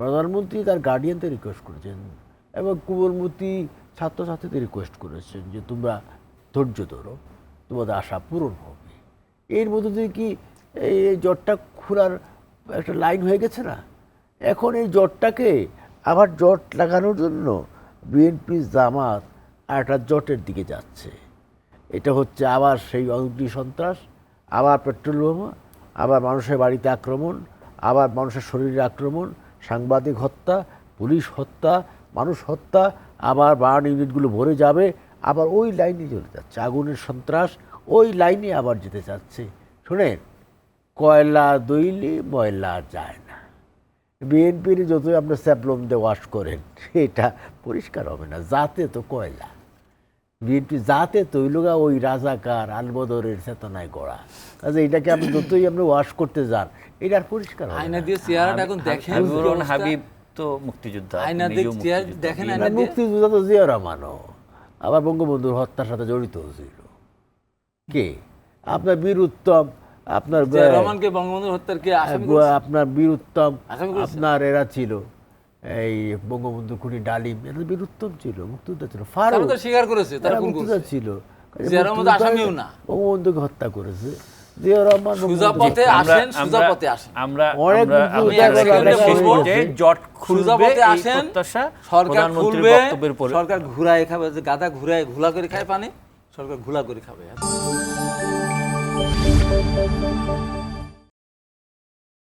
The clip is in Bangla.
প্রধানমন্ত্রী তার গার্ডিয়ানদের রিকোয়েস্ট করেছেন এবং কুমলমূর্তি ছাত্রছাত্রীদের রিকোয়েস্ট করেছেন যে তোমরা ধৈর্য ধরো, তোমাদের আশা পূরণ হবে। এর মধ্যে দিয়ে কি এই জ্বরটা খোলার একটা লাইন হয়ে গেছে না? এখন এই জ্বরটাকে আবার জট লাগানোর জন্য বিএনপি জামাত আর একটা জটের দিকে যাচ্ছে। এটা হচ্ছে আবার সেই অগ্নি সন্ত্রাস, আবার পেট্রোল বোমা, আবার মানুষের বাড়িতে আক্রমণ, আবার মানুষের শরীরে আক্রমণ সাংবাদিক হত্যা, পুলিশ হত্যা, মানুষ হত্যা, আবার বার্ন ইউনিটগুলো ভরে যাবে, আবার ওই লাইনে চলে যাচ্ছে। আগুনের সন্ত্রাস, ওই লাইনে আবার যেতে চাচ্ছে। শোনেন, কয়লা দইলে ময়লা যায় না। বিএনপির যতই আপনি স্যাপলম দিয়ে ওয়াশ করেন, সেটা পরিষ্কার হবে না। যাতে তো কয়লা। বিএনপি যাতে তৈলগা ওই রাজাকার আলবদরের চেতনায় গড়া। কাজে এটাকে আপনি যতই আপনি ওয়াশ করতে যান এটা আর পরিষ্কার আয়না দিয়ে চেহারাটা এখন দেখেন। হাবিব তো মুক্তিযোদ্ধা আয়না দিয়ে চেহারা দেখেন দিয়ে তো জিয়া রহমানও আবার বঙ্গবন্ধুর হত্যার সাথে জড়িত ছিল। কে? আপনার বীর উত্তম আপনার রহমানকে বঙ্গবন্ধুর হত্যার কে আপনার বীর উত্তম আপনার এরা ছিল। এই বঙ্গবন্ধু খুনি ডালিম এরা বীর উত্তম ছিল মুক্তিযোদ্ধা ছিল ফারুক। তো স্বীকার করেছে তারা মুক্তিযোদ্ধা ছিল। আসামিও না। বঙ্গবন্ধুকে হত্যা করেছে। সরকার ঘুরায় খাবে গাদা ঘুরায় ঘোলা করে খায় পানি সরকার ঘোলা করে খাবে।